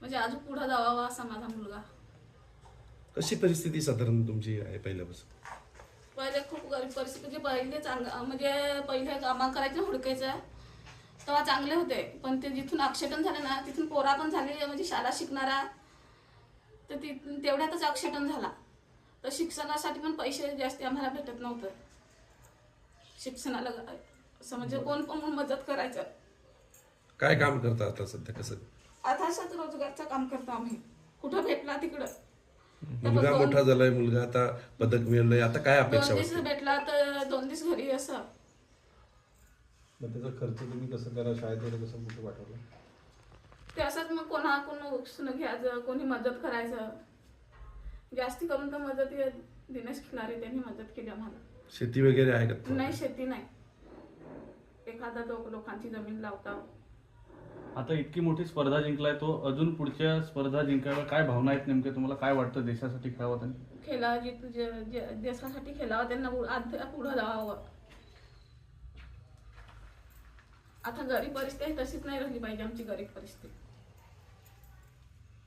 म्हणजे अजून पुढे जावावा असा माझा मुलगा. कशी परिस्थिती साधारण तुमची आहे पहिल्यापासून? पहिले खूप गरीब परिस्थिती पहिले चांग म्हणजे पहिले कामा करायचे हुडकायचं. तेव्हा चांगले होते. पण ते जिथून अक्षटन झाले ना तिथून पोरा पण झाली म्हणजे शाळा शिकणारा. तर ती तेवढ्यातच अक्षटन झाला. तर शिक्षणासाठी पण पैसे जास्त आम्हाला भेटत नव्हतं. शिक्षणाला असं म्हणजे कोण पण मदत करायचं. काय काम करता आता सध्या कसं? आता असंच रोजगारचं काम करतो आम्ही. कुठं भेटला तिकडं? मुलगा मोठा झालाय मुलगा आता पदक मिळलंय आता काय अपेक्षा दोन दिवस वाटते भेटला तर दोन दिवस घरी असं. मग त्याचा खर्च तुम्ही कसं करा? शाळेत वगैरे कसं कुठे पाठवलं? ते असंच मग कोणा कोण उपसून घ्यायचं कोणी मदत करायचं. जास्ती करून तर मदत हे दिनेश खिलारे त्यांनी मदत केली आम्हाला. शेती वगैरे आहे का नाही शेती नाही. एखादा लोक लोकांची जमीन लावता. आता इतकी मोठी स्पर्धा जिंकलाय तो अजून पुढच्या स्पर्धा जिंकायला काय भावना आहेत नेमक्या? तुम्हाला काय वाटतं देशासाठी खेळावं त्यांनी? खेळा जी जे- जे- देशासाठी खेळावं त्यांना पुढं आध- पुढं जावावं आता गरीब परिस्थिती तशीच नाही राहिली पाहिजे आमची गरीब परिस्थिती.